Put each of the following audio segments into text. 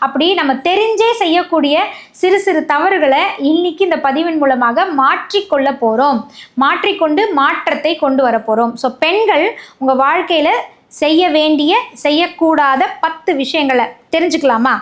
அப்படி நம்ம தெரிஞ்சே செய்யக்கூடிய சிறு சிறு தவறுகளை இன்னைக்கு இந்த பதிவின் மூலமாக மாற்றிக்கொள்ள போகிறோம் மாற்றிக்கொண்டு மாற்றத்தை கொண்டு வர போகிறோம் ஸோ பெண்கள் உங்கள் வாழ்க்கையில் செய்ய வேண்டிய செய்யக்கூடாத பத்து விஷயங்களை தெரிஞ்சுக்கலாமா?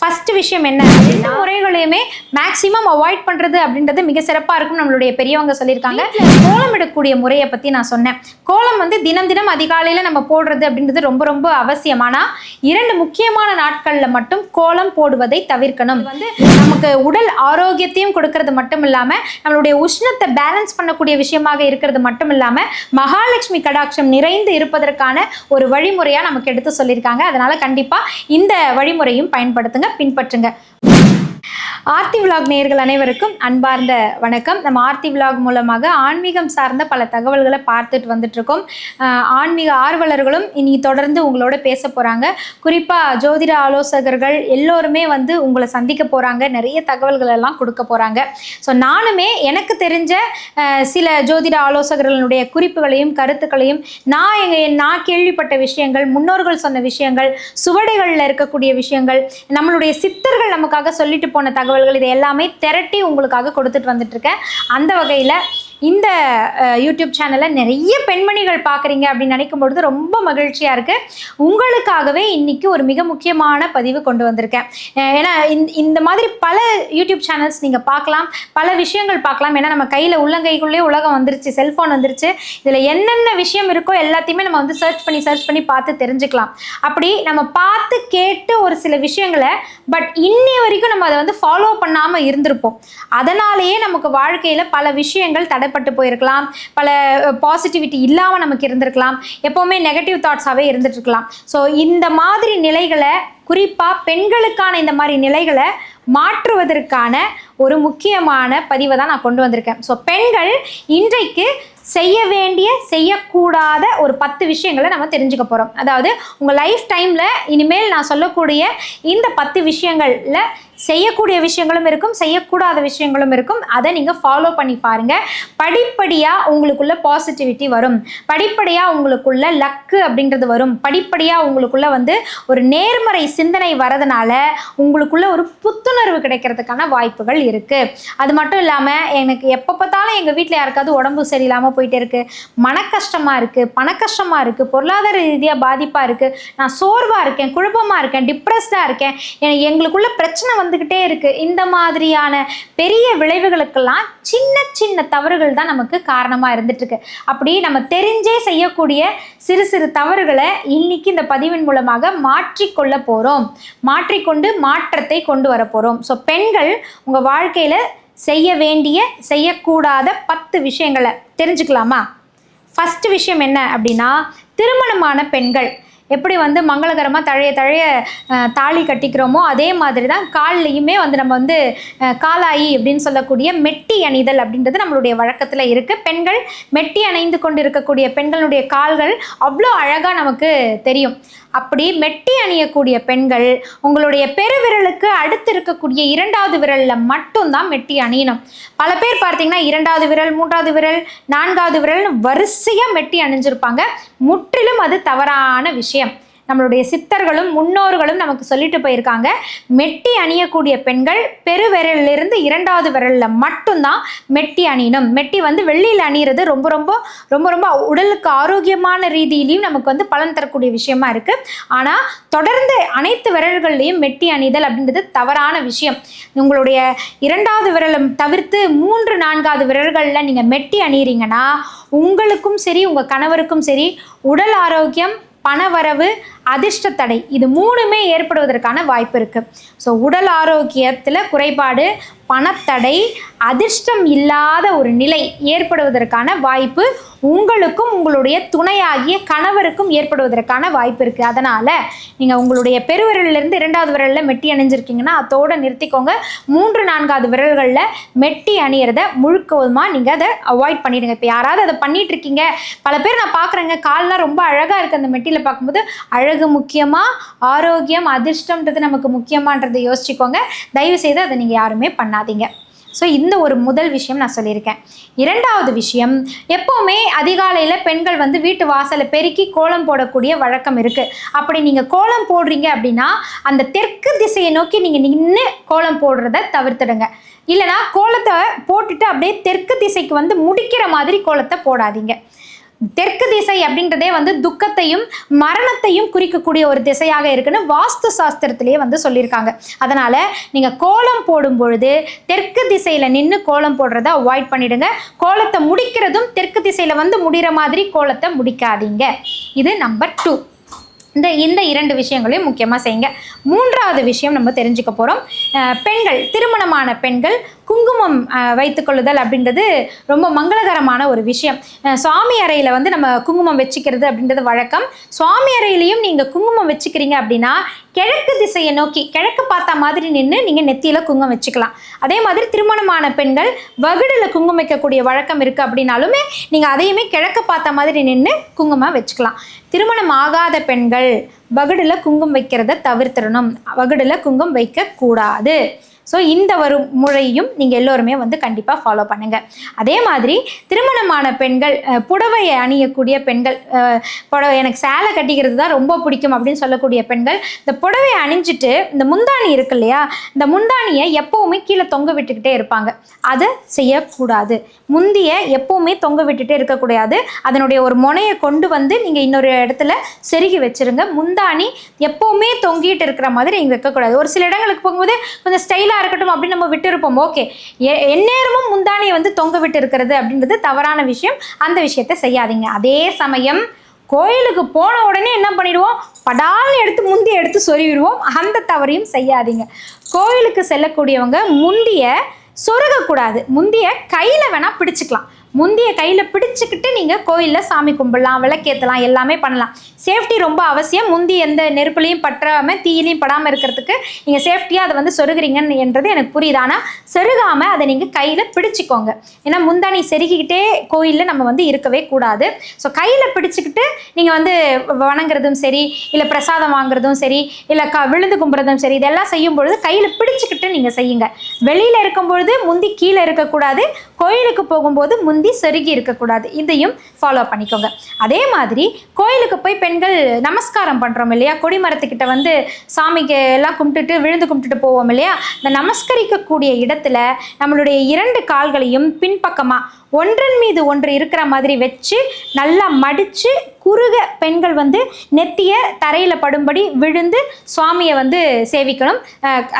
ஃபர்ஸ்ட் விஷயம் என்ன எல்லா முறைகளையுமே மேக்ஸிமம் அவாய்ட் பண்ணுறது அப்படின்றது மிக சிறப்பாக இருக்கும் நம்மளுடைய பெரியவங்க சொல்லியிருக்காங்க. கோலம் எடுக்கக்கூடிய முறையை பற்றி நான் சொன்னேன். கோலம் வந்து தினம் தினம் அதிகாலையில் நம்ம போடுறது அப்படின்றது ரொம்ப ரொம்ப அவசியம். ஆனால் இரண்டு முக்கியமான நாட்களில் மட்டும் கோலம் போடுவதை தவிர்க்கணும். வந்து நமக்கு உடல் ஆரோக்கியத்தையும் கொடுக்கறது மட்டும் இல்லாமல் நம்மளுடைய உஷ்ணத்தை பேலன்ஸ் பண்ணக்கூடிய விஷயமாக இருக்கிறது மட்டும் இல்லாமல் மகாலட்சுமி கடாட்சம் நிறைந்து இருப்பதற்கான ஒரு வழிமுறையாக நமக்கு எடுத்து சொல்லியிருக்காங்க. அதனால கண்டிப்பாக இந்த வழிமுறையும் பயன்படுத்துங்க. பின்பற்றுங்க. ஆர்த்தி விலாக் நேயர்கள் அனைவருக்கும் அன்பார்ந்த வணக்கம். நம்ம ஆர்த்தி விலாக் மூலமாக ஆன்மீகம் சார்ந்த பல தகவல்களை பார்த்துட்டு வந்துட்ருக்கோம் ஆன்மீக ஆர்வலர்களும் இனி தொடர்ந்து உங்களோட பேச போகிறாங்க குறிப்பாக ஜோதிட ஆலோசகர்கள் எல்லோருமே வந்து உங்களை சந்திக்க போகிறாங்க நிறைய தகவல்கள் எல்லாம் கொடுக்க போகிறாங்க ஸோ நானுமே எனக்கு தெரிஞ்ச சில ஜோதிட ஆலோசகர்களுடைய குறிப்புகளையும் கருத்துக்களையும் நான் எங்கள் நான் கேள்விப்பட்ட விஷயங்கள் முன்னோர்கள் சொன்ன விஷயங்கள் சுவடைகளில் இருக்கக்கூடிய விஷயங்கள் நம்மளுடைய சித்தர்கள் நமக்காக சொல்லிட்டு போன தகவல்கள் இது எல்லாமே திரட்டி உங்களுக்காக கொடுத்துட்டு வந்துட்டு இருக்கேன். அந்த வகையில் இந்த யூடியூப் சேனலை நிறைய பெண்மணிகள் பார்க்குறீங்க அப்படின்னு நினைக்கும் பொழுது ரொம்ப மகிழ்ச்சியாக இருக்குது உங்களுக்காகவே இன்றைக்கி ஒரு மிக முக்கியமான பதிவு கொண்டு வந்திருக்கேன். ஏன்னா இந்த இந்த மாதிரி பல யூடியூப் சேனல்ஸ் நீங்கள் பார்க்கலாம். பல விஷயங்கள் பார்க்கலாம். ஏன்னா நம்ம கையில் உள்ளங்கைக்குள்ளே உலகம் வந்துருச்சு செல்ஃபோன் வந்துருச்சு. இதில் என்னென்ன விஷயம் இருக்கோ எல்லாத்தையுமே நம்ம வந்து சர்ச் பண்ணி சர்ச் பண்ணி பார்த்து தெரிஞ்சுக்கலாம். அப்படி நம்ம பார்த்து கேட்டு ஒரு சில விஷயங்களை பட் இன்னி வரைக்கும் நம்ம அதை வந்து ஃபாலோ பண்ணாமல் இருந்திருப்போம். அதனாலேயே நமக்கு வாழ்க்கையில் பல விஷயங்கள் தடைப்பட்டு போயிருக்கலாம். பல பாசிட்டிவிட்டி இல்லாமல் நமக்கு இருந்திருக்கலாம். எப்போவுமே நெகட்டிவ் தாட்ஸாகவே இருந்துட்டு இருக்கலாம். ஸோ இந்த மாதிரி நிலைகளை குறிப்பாக பெண்களுக்கான இந்த மாதிரி நிலைகளை மாற்றுவதற்கான ஒரு முக்கியமான பதிவை தான் நான் கொண்டு வந்திருக்கேன். ஸோ பெண்கள் இன்றைக்கு செய்ய வேண்டிய செய்யக்கூடாத ஒரு பத்து விஷயங்களை நம்ம தெரிஞ்சுக்க போகிறோம் அதாவது உங்கள் லைஃப் டைமில் இனிமேல் நான் சொல்லக்கூடிய இந்த பத்து விஷயங்களில் செய்யக்கூடிய விஷயங்களும் இருக்கும் செய்யக்கூடாத விஷயங்களும் இருக்கும். அதை நீங்கள் ஃபாலோ பண்ணி பாருங்கள் படிப்படியாக உங்களுக்குள்ள பாசிட்டிவிட்டி வரும். படிப்படியாக உங்களுக்குள்ள லக்கு அப்படின்றது வரும். படிப்படியாக உங்களுக்குள்ள வந்து ஒரு நேர்மறை சிந்தனை வரதுனால உங்களுக்குள்ள ஒரு புத்துணர்வு கிடைக்கிறதுக்கான வாய்ப்புகள் இருக்குது அது மட்டும் இல்லாமல் எனக்கு எப்போ பார்த்தாலும் எங்கள் வீட்டில் யாருக்காவது உடம்பு சரியில்லாமல் போயிட்டே இருக்குது மன கஷ்டமாக இருக்குது பண கஷ்டமாக இருக்குது பொருளாதார ரீதியாக பாதிப்பாக இருக்குது நான் சோர்வாக இருக்கேன் குழப்பமாக இருக்கேன் டிப்ரெஸ்டாக இருக்கேன். எனக்கு எங்களுக்குள்ள பிரச்சனை வந்துக்கிட்டே இருக்குது இந்த மாதிரியான பெரிய விளைவுகளுக்கெல்லாம் சின்ன சின்ன தவறுகள் தான் நமக்கு காரணமாக இருந்துட்டு அப்படி நம்ம தெரிஞ்சே செய்யக்கூடிய சிறு சிறு தவறுகளை இன்னைக்கு இந்த பதிவின் மூலமாக மாற்றிக்கொள்ள போகிறோம் மாற்றிக்கொண்டு மாற்றத்தை கொண்டு வர போகிறோம் ஸோ பெண்கள் உங்கள் வாழ்க்கையில் செய்ய வேண்டிய செய்யக்கூடாத பத்து விஷயங்களை தெரிஞ்சுக்கலாமா? ஃபஸ்ட்டு விஷயம் என்ன அப்படின்னா திருமணமான பெண்கள் எப்படி வந்து மங்களகரமாக தழைய தழைய தாலி கட்டிக்கிறோமோ அதே மாதிரி தான் கால்லையுமே வந்து நம்ம வந்து காலாயி அப்படின்னு சொல்லக்கூடிய மெட்டி அணிதல் அப்படின்றது நம்மளுடைய வழக்கத்தில் இருக்குது பெண்கள் மெட்டி அணைந்து கொண்டு இருக்கக்கூடிய பெண்களுடைய கால்கள் அவ்வளோ அழகாக நமக்கு தெரியும். அப்படி மெட்டி அணியக்கூடிய பெண்கள் உங்களுடைய பெருவிரலுக்கு அடுத்து இருக்கக்கூடிய இரண்டாவது விரலில் மட்டும்தான் மெட்டி அணியணும். பல பேர் பார்த்தீங்கன்னா இரண்டாவது விரல் மூன்றாவது விரல் நான்காவது விரல்னு வரிசையாக மெட்டி அணிஞ்சிருப்பாங்க. முற்றிலும் அது தவறான விஷயம். நம்மளுடைய சித்தர்களும் முன்னோர்களும் நமக்கு சொல்லிட்டு போயிருக்காங்க மெட்டி அணியக்கூடிய பெண்கள் பெருவிரலிலிருந்து இரண்டாவது விரலில் மட்டும்தான் மெட்டி அணியணும். மெட்டி வந்து வெள்ளியில் அணியிறது ரொம்ப ரொம்ப ரொம்ப ரொம்ப உடலுக்கு ஆரோக்கியமான ரீதியிலையும் நமக்கு வந்து பலன் தரக்கூடிய விஷயமா இருக்கு. ஆனால் தொடர்ந்து அனைத்து விரல்கள்லையும் மெட்டி அணிதல் அப்படின்றது தவறான விஷயம். உங்களுடைய இரண்டாவது விரலை தவிர்த்து மூன்று நான்காவது விரல்களில் நீங்கள் மெட்டி அணியிறீங்கன்னா உங்களுக்கும் சரி உங்கள் கணவருக்கும் சரி உடல் ஆரோக்கியம் பணவரவு அதிர்ஷ்ட தடை இது மூணுமே ஏற்படுவதற்கான வாய்ப்பு இருக்குது ஸோ உடல் ஆரோக்கியத்தில் குறைபாடு பணத்தடை அதிர்ஷ்டம் இல்லாத ஒரு நிலை ஏற்படுவதற்கான வாய்ப்பு உங்களுக்கும் உங்களுடைய துணையாகிய கணவருக்கும் ஏற்படுவதற்கான வாய்ப்பு இருக்குது அதனால் நீங்கள் உங்களுடைய பெருவிரலிருந்து இரண்டாவது விரலில் மெட்டி அணிஞ்சிருக்கீங்கன்னா அதோட நிறுத்திக்கோங்க. மூன்று நான்காவது விரல்களில் மெட்டி அணியிறத முழுக்கமாக நீங்கள் அதை அவாய்ட் பண்ணிடுங்க. இப்போ யாராவது அதை பண்ணிகிட்ருக்கீங்க இருக்கீங்க. பல பேர் நான் பார்க்குறேங்க கால்லாம் ரொம்ப அழகாக இருக்குது அந்த மெட்டியில் பார்க்கும்போது அழகு முக்கியமா ஆரோக்கியம் அதிர்ஷ்டம்ன்றது நமக்கு முக்கியமான்றதை யோசிச்சுக்கோங்க. தயவு செய்து அதை நீங்கள் யாருமே பண்ணாதீங்க. ஸோ இந்த ஒரு முதல் விஷயம் நான் சொல்லியிருக்கேன். இரண்டாவது விஷயம் எப்போவுமே அதிகாலையில் பெண்கள் வந்து வீட்டு வாசலை பெருக்கி கோலம் போடக்கூடிய வழக்கம் இருக்குது அப்படி நீங்கள் கோலம் போடுறீங்க அப்படின்னா அந்த தெற்கு திசையை நோக்கி நீங்கள் நின்று கோலம் போடுறத தவிர்த்துடுங்க. இல்லைனா கோலத்தை போட்டுட்டு அப்படியே தெற்கு திசைக்கு வந்து முடிக்கிற மாதிரி கோலத்தை போடாதீங்க. தெற்கு திசை அப்படின்றதே வந்து துக்கத்தையும் மரணத்தையும் குறிக்கக்கூடிய ஒரு திசையாக இருக்குன்னு வாஸ்து சாஸ்திரத்திலேயே வந்து சொல்லியிருக்காங்க. அதனால் நீங்கள் கோலம் போடும் பொழுது தெற்கு திசையில் நின்று கோலம் போடுறத அவாய்ட் பண்ணிடுங்க. கோலத்தை முடிக்கிறதும் தெற்கு திசையில் வந்து முடிகிற மாதிரி கோலத்தை முடிக்காதீங்க. இது நம்பர் டூ இந்த இந்த இரண்டு விஷயங்களையும் முக்கியமாக செய்யுங்க. மூன்றாவது விஷயம் நம்ம தெரிஞ்சுக்க போகிறோம் பெண்கள் திருமணமான பெண்கள் குங்குமம் வைத்துக்கொள்ளுதல் அப்படின்றது ரொம்ப மங்களகரமான ஒரு விஷயம். சுவாமி அறையில் வந்து நம்ம குங்குமம் வச்சுக்கிறது அப்படின்றது வழக்கம். சுவாமி அறையிலையும் நீங்கள் குங்குமம் வச்சுக்கிறீங்க அப்படின்னா கிழக்கு திசையை நோக்கி கிழக்கு பார்த்த மாதிரி நின்று நீங்கள் நெத்தியில் குங்குமம் வச்சுக்கலாம். அதே மாதிரி திருமணமான பெண்கள் வகுடில் குங்குமம் வைக்கக்கூடிய வழக்கம் இருக்குது அப்படின்னாலுமே நீங்கள் அதையுமே கிழக்கு பார்த்த மாதிரி நின்று குங்குமம் வச்சுக்கலாம். திருமணம் ஆகாத பெண்கள் வகுடில் குங்குமம் வைக்கிறத தவிர்த்திடணும். வகுடில் குங்குமம் வைக்கக்கூடாது. ஸோ இந்த ஒரு முறையும் நீங்கள் எல்லோருமே வந்து கண்டிப்பாக ஃபாலோ பண்ணுங்கள் அதே மாதிரி திருமணமான பெண்கள் புடவையை அணியக்கூடிய பெண்கள் புடவை எனக்கு சேலை கட்டிக்கிறது தான் ரொம்ப பிடிக்கும் அப்படின்னு சொல்லக்கூடிய பெண்கள் இந்த புடவையை அணிஞ்சிட்டு இந்த முந்தாணி இருக்கு இல்லையா இந்த முந்தாணியை எப்போவுமே கீழே தொங்க விட்டுக்கிட்டே இருப்பாங்க. அதை செய்யக்கூடாது. முந்திய எப்போவுமே தொங்க விட்டுட்டே இருக்கக்கூடாது. அதனுடைய ஒரு முனையை கொண்டு வந்து நீங்கள் இன்னொரு இடத்துல செருகி வச்சிருங்க. முந்தாணி எப்போவுமே தொங்கிட்டு இருக்கிற மாதிரி நீங்கள் வைக்கக்கூடாது. ஒரு சில இடங்களுக்கு போகும்போது கொஞ்சம் ஸ்டைலாக இருக்கட்டும் அப்படின்னு நம்ம விட்டுருப்போம். ஓகே. எந்நேரமும் முந்தானியை வந்து தொங்க விட்டு இருக்கிறது அப்படின்றது தவறான விஷயம். அந்த விஷயத்தை செய்யாதீங்க. அதே சமயம் கோயிலுக்கு போன உடனே என்ன பண்ணிடுவோம்? படால்னு எடுத்து முந்தி எடுத்து சொருவிடுவோம் அந்த தவறையும் செய்யாதீங்க. கோயிலுக்கு செல்லக்கூடியவங்க முந்திய சொருகக்கூடாது. முந்திய கையில் வேணால் பிடிச்சிக்கலாம். முந்திய கையில் பிடிச்சிக்கிட்டு நீங்கள் கோயிலில் சாமி கும்பிடலாம் விளக்கேற்றலாம் எல்லாமே பண்ணலாம். சேஃப்டி ரொம்ப அவசியம். முந்தி எந்த நெருப்புலையும் பற்றாமல் தீயிலையும் படாமல் இருக்கிறதுக்கு நீங்கள் சேஃப்டியாக அதை வந்து சொருகிறீங்கன்னு என்றது எனக்கு புரியுது. ஆனால் செருகாமல் அதை நீங்கள் கையில் பிடிச்சிக்கோங்க. ஏன்னா முந்தானி செருகிக்கிட்டே கோயிலில் நம்ம வந்து இருக்கவே கூடாது. ஸோ கையில் பிடிச்சிக்கிட்டு நீங்கள் வந்து வணங்குறதும் சரி இல்லை பிரசாதம் வாங்குறதும் சரி இல்லை க விழுந்து கும்புறதும் சரி இதெல்லாம் செய்யும் பொழுது கையில் பிடிச்சிக்கிட்டு நீங்கள் செய்யுங்க. வெளியில் இருக்கும்பொழுது முந்தி கீழே இருக்கக்கூடாது. கோயிலுக்கு போகும்போது முந்தி செருகி இருக்கக்கூடாது. இதையும் ஃபாலோ பண்ணிக்கோங்க. அதே மாதிரி கோயிலுக்கு போய் பெண்கள் நமஸ்காரம் பண்ணுறோம் இல்லையா? கொடிமரத்துக்கிட்ட வந்து சாமிக்கு எல்லாம் கும்பிட்டுட்டு விழுந்து கும்பிட்டுட்டு போவோம் இல்லையா? இந்த நமஸ்கரிக்கக்கூடிய இடத்துல நம்மளுடைய இரண்டு கால்களையும் பின்பக்கமாக ஒன்றன் மீது ஒன்று இருக்கிற மாதிரி வச்சு நல்லா மடித்து குறுக பெண்கள் வந்து நெத்திய தரையில் படும்படி விழுந்து சுவாமியை வந்து சேவிக்கணும்.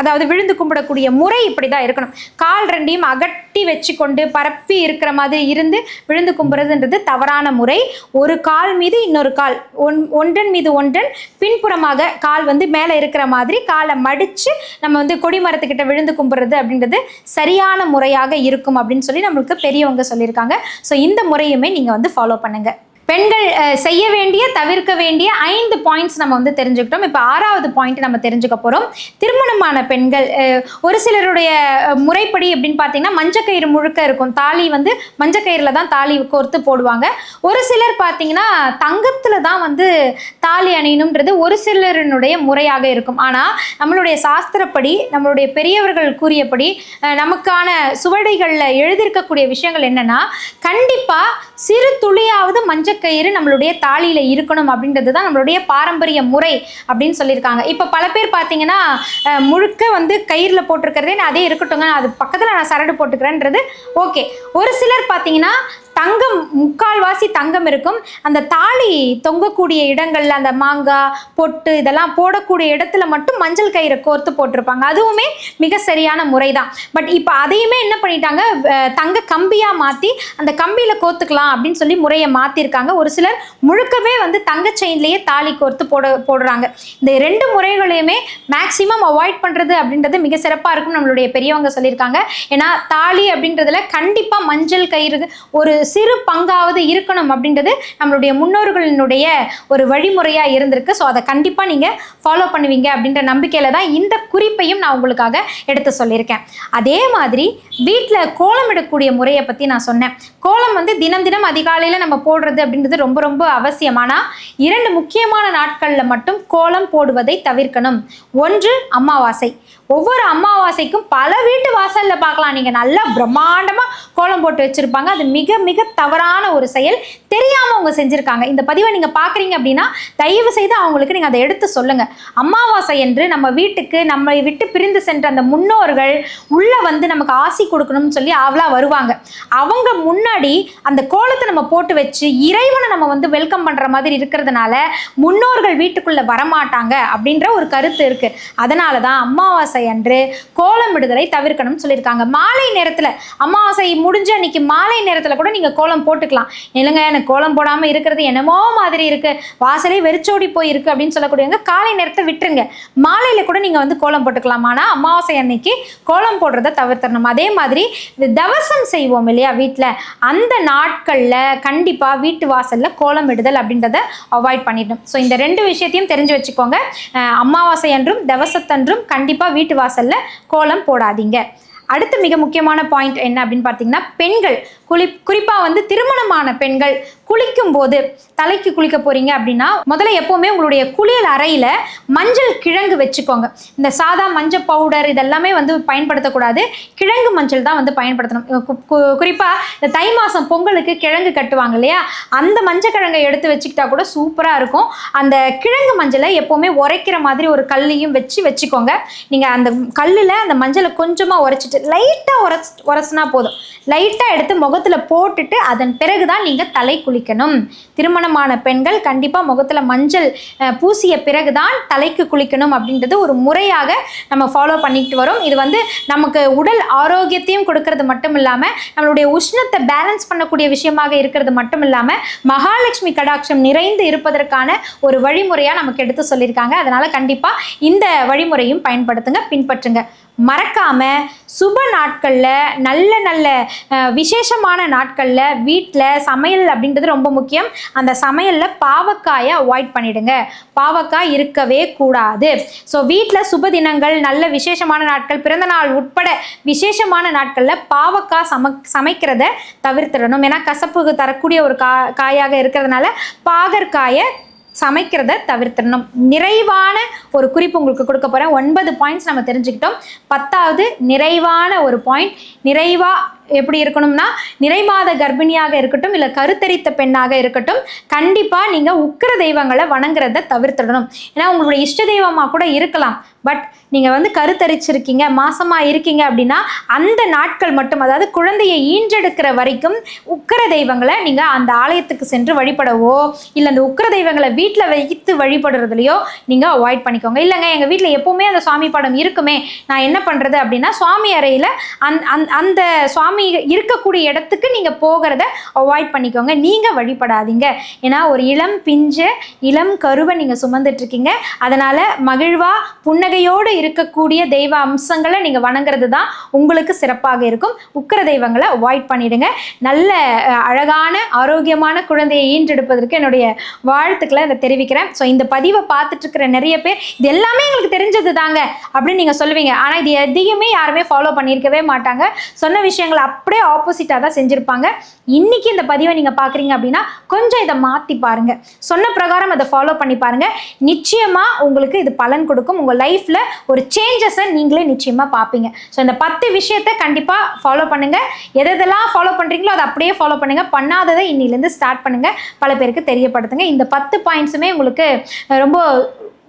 அதாவது விழுந்து கும்பிடக்கூடிய முறை இப்படி தான் இருக்கணும். கால் ரெண்டையும் அகட்டி வச்சு கொண்டு பரப்பி இருக்கிற மாதிரி இருந்து விழுந்து கும்புறதுன்றது தவறான முறை. ஒரு கால் மீது இன்னொரு கால். ஒன் ஒன்றன் மீது ஒன்றன் பின்புறமாக கால் வந்து மேலே இருக்கிற மாதிரி காலை மடித்து நம்ம வந்து கொடிமரத்துக்கிட்ட விழுந்து கும்பிட்றது அப்படின்றது சரியான முறையாக இருக்கும் அப்படின்னு சொல்லி நம்மளுக்கு பெரியவங்க சொல்லியிருக்காங்க. ஸோ இந்த முறையுமே நீங்கள் வந்து ஃபாலோ பண்ணுங்கள் பெண்கள் செய்ய வேண்டிய தவிர்க்க வேண்டிய ஐந்து பாயிண்ட்ஸ் நம்ம வந்து தெரிஞ்சுக்கிட்டோம். இப்போ ஆறாவது பாயிண்ட் நம்ம தெரிஞ்சுக்க போகிறோம் திருமணமான பெண்கள் ஒரு சிலருடைய முறைப்படி அப்படின்னு பார்த்தீங்கன்னா மஞ்சக்கயிறு முழுக்க இருக்கும். தாலி வந்து மஞ்சக்கயிறில் தான் தாலி கோர்த்து போடுவாங்க. ஒரு சிலர் பார்த்தீங்கன்னா தங்கத்தில் தான் வந்து தாலி அணியணுன்றது ஒரு சிலரினுடைய முறையாக இருக்கும். ஆனால் நம்மளுடைய சாஸ்திரப்படி நம்மளுடைய பெரியவர்கள் கூறியபடி நமக்கான சுவடைகளில் எழுதியிருக்கக்கூடிய விஷயங்கள் என்னென்னா கண்டிப்பாக சிறு துளியாவது மஞ்சள் கயிறு நம்மளுடைய தாலியில் இருக்கணும் அப்படின்றது தான் நம்மளுடைய பாரம்பரிய முறை அப்படின்னு சொல்லியிருக்காங்க. இப்போ பல பேர் பார்த்தீங்கன்னா முழுக்க வந்து கயிறில் போட்டிருக்கிறதே நான் அதே இருக்கட்டுங்க அது பக்கத்தில் நான் சரடு போட்டுக்கிறேன்றது ஓகே. ஒரு சிலர் பார்த்தீங்கன்னா தங்கம் முக்கால்வாசி தங்கம் இருக்கும். அந்த தாலி தொங்கக்கூடிய இடங்கள்ல அந்த மாங்காய் பொட்டு இதெல்லாம் போடக்கூடிய இடத்துல மட்டும் மஞ்சள் கயிறை கோர்த்து போட்டிருப்பாங்க. அதுவுமே மிக சரியான முறை தான் பட் இப்போ அதையுமே என்ன பண்ணிட்டாங்க? தங்க கம்பியாக மாற்றி அந்த கம்பியில் கோர்த்துக்கலாம் அப்படின்னு சொல்லி முறையை மாற்றிருக்காங்க ஒரு சிலர் முழுக்கவே வந்து தங்க செயின்லேயே தாலி கோர்த்து போட போடுறாங்க. இந்த ரெண்டு முறைகளையுமே மேக்ஸிமம் அவாய்ட் பண்ணுறது அப்படின்றது மிக சிறப்பாக இருக்கும் நம்மளுடைய பெரியவங்க சொல்லியிருக்காங்க. ஏன்னா தாலி அப்படின்றதுல கண்டிப்பாக மஞ்சள் கயிறு ஒரு சிறு பங்காவது இருக்கணும் அப்படின்றது நம்மளுடைய முன்னோர்களினுடைய ஒரு வழிமுறையாக இருந்திருக்கு. ஸோ அதை கண்டிப்பாக நீங்கள் ஃபாலோ பண்ணுவீங்க அப்படின்ற நம்பிக்கையில் தான் இந்த குறிப்பையும் நான் உங்களுக்காக எடுத்து சொல்லியிருக்கேன். அதே மாதிரி வீட்டில் கோலம் எடுக்கக்கூடிய முறையை பற்றி நான் சொன்னேன். கோலம் வந்து தினம் தினம் அதிகாலையில் நம்ம போடுறது அப்படின்றது ரொம்ப ரொம்ப அவசியம். ஆனால் இரண்டு முக்கியமான நாட்களில் மட்டும் கோலம் போடுவதை தவிர்க்கணும். ஒன்று அமாவாசை. ஒவ்வொரு அமாவாசைக்கும் பல வீட்டு வாசலில் பார்க்கலாம். நீங்கள் நல்லா பிரம்மாண்டமாக கோலம் போட்டு வச்சுருப்பாங்க. அது மிக மிக தவறான ஒரு செயல். தெரியாமல் அவங்க செஞ்சுருக்காங்க. இந்த பதிவை நீங்கள் பார்க்குறீங்க அப்படின்னா தயவு செய்து அவங்களுக்கு நீங்கள் அதை எடுத்து சொல்லுங்கள் அமாவாசை என்று நம்ம வீட்டுக்கு நம்மை விட்டு பிரிந்து சென்ற அந்த முன்னோர்கள் உள்ளே வந்து நமக்கு ஆசி கொடுக்கணும்னு சொல்லி அவளாக வருவாங்க. அவங்க முன்னாடி அந்த கோலத்தை நம்ம போட்டு வச்சு இறைவனை நம்ம வந்து வெல்கம் பண்ணுற மாதிரி இருக்கிறதுனால முன்னோர்கள் வீட்டுக்குள்ளே வரமாட்டாங்க அப்படின்ற ஒரு கருத்து இருக்குது அதனால தான் அமாவாசை அன்று கோலமிடுதலை தவிர்க்கணும்னு சொல்லியிருக்காங்க. மாலை நேரத்தில் அமாவாசை முடிஞ்ச அன்னைக்கு மாலை நேரத்தில் கூட நீங்க கோலம் போட்டுக்கலாம். இல்லைங்க எனக்கு கோலம் போடாம இருக்கிறது என்னமோ மாதிரி இருக்கு. வாசலே வெறிச்சோடி போய் இருக்கு அப்படின்னு சொல்லக்கூடியவங்க காலை நேரத்தை விட்டுருங்க. மாலையில கூட நீங்க வந்து கோலம் போட்டுக்கலாம். ஆனா அமாவாசை அன்னைக்கு கோலம் போடுறத தவிர்த்தரணும். அதே மாதிரி தவசம் செய்வோம் இல்லையா வீட்டில் அந்த நாட்களில் கண்டிப்பாக வீட்டு வாசலில் கோலம் இடுதல் அப்படின்றத அவாய்ட் பண்ணிடணும். ஸோ இந்த ரெண்டு விஷயத்தையும் தெரிஞ்சு வச்சுக்கோங்க. அமாவாசை அன்றும் தவசத்தன்றும் கண்டிப்பாக வீட்டு வாசலில் கோலம் போடாதீங்க. அடுத்து மிக முக்கியமான பாயிண்ட் என்ன அப்படின்னு பார்த்தீங்கன்னா பெண்கள் குளி குறிப்பாக வந்து திருமணமான பெண்கள் குளிக்கும் போது தலைக்கு குளிக்க போகிறீங்க அப்படின்னா முதல்ல எப்போவுமே உங்களுடைய குளியல் அறையில் மஞ்சள் கிழங்கு வச்சுக்கோங்க. இந்த சாதா மஞ்சள் பவுடர் இதெல்லாமே வந்து பயன்படுத்தக்கூடாது. கிழங்கு மஞ்சள் தான் வந்து பயன்படுத்தணும். குறிப்பாக இந்த தை மாதம் பொங்கலுக்கு கிழங்கு கட்டுவாங்க இல்லையா? அந்த மஞ்சள் கிழங்கை எடுத்து வச்சுக்கிட்டா கூட சூப்பராக இருக்கும். அந்த கிழங்கு மஞ்சளை எப்போவுமே உரைக்கிற மாதிரி ஒரு கல்லையும் வச்சு வச்சுக்கோங்க. நீங்கள் அந்த கல்லில் அந்த மஞ்சளை கொஞ்சமாக உரைச்சிட்டு லைட்டாக உரச் உரசினா போதும். லைட்டாக எடுத்து முகத்தில் போட்டுட்டு அதன் பிறகு தான் நீங்கள் தலை குளிக்கணும். திருமணமான பெண்கள் கண்டிப்பாக முகத்தில் மஞ்சள் பூசிய பிறகு தான் தலைக்கு குளிக்கணும் அப்படின்றது ஒரு முறையாக நம்ம ஃபாலோ பண்ணிக்கிட்டு வரோம். இது வந்து நமக்கு உடல் ஆரோக்கியத்தையும் கொடுக்கறது மட்டும் இல்லாமல் நம்மளுடைய உஷ்ணத்தை பேலன்ஸ் பண்ணக்கூடிய விஷயமாக இருக்கிறது மட்டும் இல்லாமல் மகாலட்சுமி கடாட்சம் நிறைந்து இருப்பதற்கான ஒரு வழிமுறையாக நமக்கு எடுத்து சொல்லியிருக்காங்க. அதனால் கண்டிப்பாக இந்த வழிமுறையும் பயன்படுத்துங்க பின்பற்றுங்க. மறக்காமல் சுப நாட்களில் நல்ல நல்ல விசேஷமான நாட்களில் வீட்டில் சமையல் அப்படின்றது ரொம்ப முக்கியம். அந்த சமையலில் பாவக்காயை அவாய்ட் பண்ணிடுங்க. பாவக்காய் இருக்கவே கூடாது. ஸோ வீட்டில் சுப தினங்கள் நல்ல விசேஷமான நாட்கள் பிறந்த நாள் உட்பட விசேஷமான நாட்களில் பாவக்காய் சம சமைக்கிறத தவிர்த்திடணும். ஏன்னா கசப்புக்கு தரக்கூடிய ஒரு கா காயாக இருக்கிறதுனால பாகற்காயை சமைக்கிறத தவிர்த்திடணும். நிறைவான ஒரு குறிப்பு உங்களுக்கு கொடுக்க போகிறேன் ஒன்பது பாயிண்ட்ஸ் நம்ம தெரிஞ்சுக்கிட்டோம். பத்தாவது நிறைவான ஒரு பாயிண்ட் நிறைவாக எப்படி இருக்கணும்னா நிறைமாத கர்ப்பிணியாக இருக்கட்டும் இல்லை கருத்தரித்த பெண்ணாக இருக்கட்டும் கண்டிப்பாக நீங்கள் உக்கிர தெய்வங்களை வணங்குறத தவிர்த்திடணும். ஏன்னா உங்களுடைய இஷ்ட தெய்வமாக கூட இருக்கலாம். பட் நீங்கள் வந்து கருத்தரிச்சிருக்கீங்க மாசமாக இருக்கீங்க அப்படின்னா அந்த நாட்கள் மட்டும் அதாவது குழந்தையை ஈன்றெடுக்கிற வரைக்கும் உக்கிர தெய்வங்களை நீங்கள் அந்த ஆலயத்துக்கு சென்று வழிபடவோ இல்லை அந்த உக்கிர தெய்வங்களை வீட்டில் வைத்து வழிபடுறதுலையோ நீங்கள் அவாய்ட் பண்ணிக்கோங்க. இல்லைங்க எங்கள் வீட்டில் எப்போவுமே அந்த சுவாமி படம் இருக்குமே. நான் என்ன பண்ணுறது அப்படின்னா சுவாமி அறையில் அந் அந்- அந்த சுவாமி இருக்கக்கூடிய இடத்துக்கு நீங்கள் போகிறத அவாய்ட் பண்ணிக்கோங்க. நீங்கள் வழிபடாதீங்க. ஏன்னா ஒரு இளம் பிஞ்சு இளம் கருவை நீங்கள் சுமந்துட்ருக்கீங்க. அதனால் மகிழ்வாக புன்னகையோடு இருக்கக்கூடிய தெய்வ அம்சங்களை நீங்கள் வணங்குறது தான் உங்களுக்கு சிறப்பாக இருக்கும். உக்கிர தெய்வங்களை அவாய்ட் பண்ணிடுங்க. நல்ல அழகான ஆரோக்கியமான குழந்தையை ஈன்றெடுப்பதற்கு என்னுடைய வாழ்த்துக்களை இதை தெரிவிக்கிறேன். ஸோ இந்த பதிவை பார்த்துட்ருக்கிற நிறைய பேர் இது எல்லாமே எங்களுக்கு தெரிஞ்சது தாங்க அப்படின்னு நீங்கள் சொல்லுவீங்க. ஆனால் இது எதையுமே யாருமே ஃபாலோ பண்ணியிருக்கவே மாட்டாங்க. சொன்ன விஷயங்களை அப்படியே ஆப்போசிட்டாக தான் செஞ்சுருப்பாங்க. இன்றைக்கி இந்த பதிவை நீங்கள் பார்க்குறீங்க அப்படின்னா கொஞ்சம் இதை மாற்றி பாருங்கள் சொன்ன பிரகாரம் அதை ஃபாலோ பண்ணி பாருங்கள் நிச்சயமாக உங்களுக்கு இது பலன் கொடுக்கும். உங்கள் லைஃப்பில் ஒரு சேஞ்சஸை நீங்களே நிச்சயமாக பார்ப்பீங்க ஸோ இந்த பத்து விஷயத்தை கண்டிப்பாக ஃபாலோ பண்ணுங்கள் எதெல்லாம் ஃபாலோ பண்ணுறீங்களோ அதை அப்படியே ஃபாலோ பண்ணுங்கள் பண்ணாததை இன்னிலேருந்து ஸ்டார்ட் பண்ணுங்கள் பல பேருக்கு தெரியப்படுத்துங்க. இந்த பத்து பாயிண்ட்ஸுமே உங்களுக்கு ரொம்ப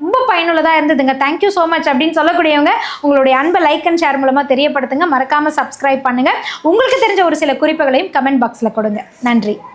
ரொம்ப பயனுள்ளதாக இருந்ததுங்க. தேங்க்யூ ஸோ மச் அப்படின்னு சொல்லக்கூடியவங்க உங்களுடைய அன்பை லைக் அண்ட் ஷேர் மூலமாக தெரியப்படுத்துங்க. மறக்காமல் சப்ஸ்கிரைப் பண்ணுங்கள் உங்களுக்கு தெரிஞ்ச ஒரு சில குறிப்புகளையும் கமெண்ட் பாக்ஸில் கொடுங்க. நன்றி.